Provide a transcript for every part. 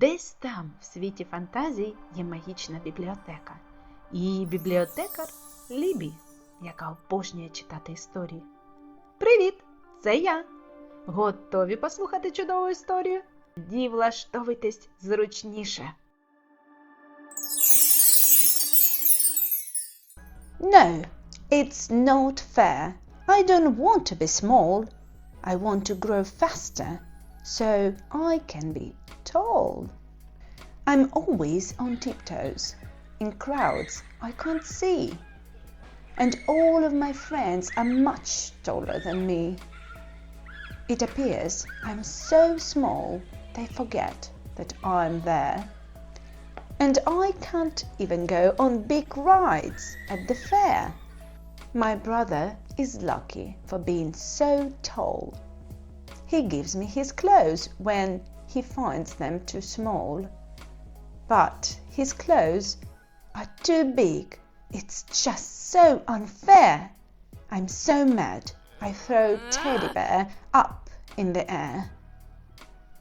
Десь там, в світі фантазій, є магічна бібліотека. Її бібліотекар Лібі, яка обожнює читати історії. Привіт! Це я. Готові послухати чудову історію? Тоді влаштовуйтесь зручніше. No, it's not fair. I don't want to be small. I want to grow faster so I can be tall. I'm always on tiptoes. In crowds, I can't see. And all of my friends are much taller than me. It appears I'm so small they forget that I'm there. And I can't even go on big rides at the fair. My brother is lucky for being so tall. He gives me his clothes when he finds them too small. But his clothes are too big. It's just so unfair. I'm so mad. I throw Teddy Bear up in the air.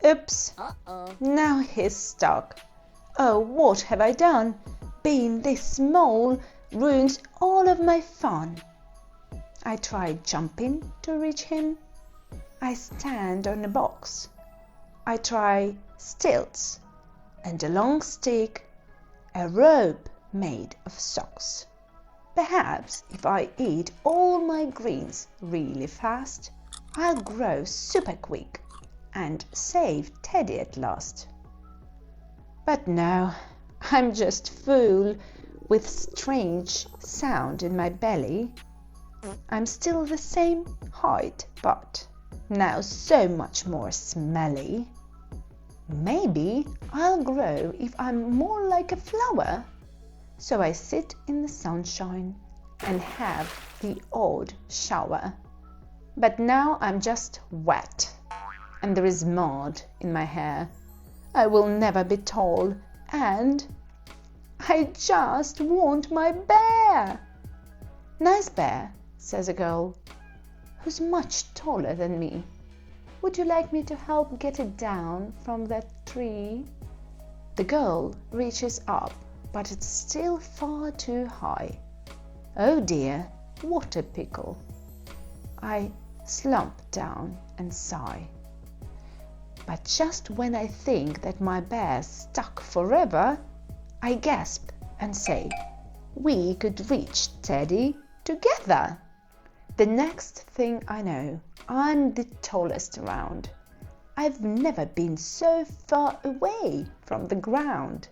Oops. Uh-oh. Now he's stuck. Oh, what have I done? Being this small ruins all of my fun. I try jumping to reach him. I stand on a box. I try stilts and a long stick, a rope made of socks. Perhaps if I eat all my greens really fast, I'll grow super quick and save Teddy at last. But no, I'm just full with strange sound in my belly. I'm still the same height, but now so much more smelly. Maybe I'll grow if I'm more like a flower. So I sit in the sunshine and have the odd shower. But now I'm just wet and there is mud in my hair. I will never be tall and I just want my bear. Nice bear, says a girl who's much taller than me. Would you like me to help get it down from that tree? The girl reaches up, but it's still far too high. Oh dear, what a pickle. I slump down and sigh. But just when I think that my bear's stuck forever, I gasp and say, We could reach Teddy together. The next thing I know, I'm the tallest around. I've never been so far away from the ground.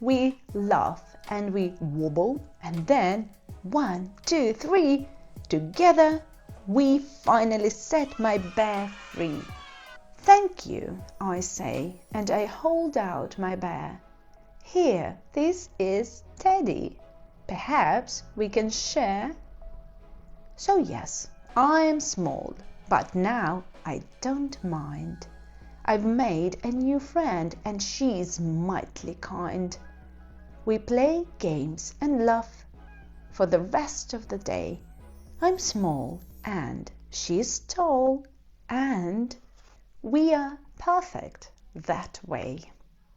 We laugh and we wobble, and then one, two, three, together we finally set my bear free. Thank you, I say, and I hold out my bear. Here, this is Teddy. Perhaps we can share? So, yes, I am small, but now I don't mind. I've made a new friend, and she's mightily kind. We play games and laugh for the rest of the day. I'm small, and she's tall, and we are perfect that way.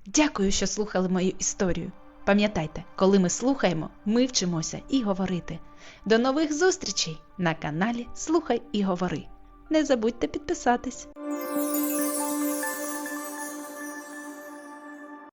Дякую, що слухали мою історію. Пам'ятайте, коли ми слухаємо, ми вчимося і говорити. До нових зустрічей на каналі Слухай і Говори. Не забудьте підписатись.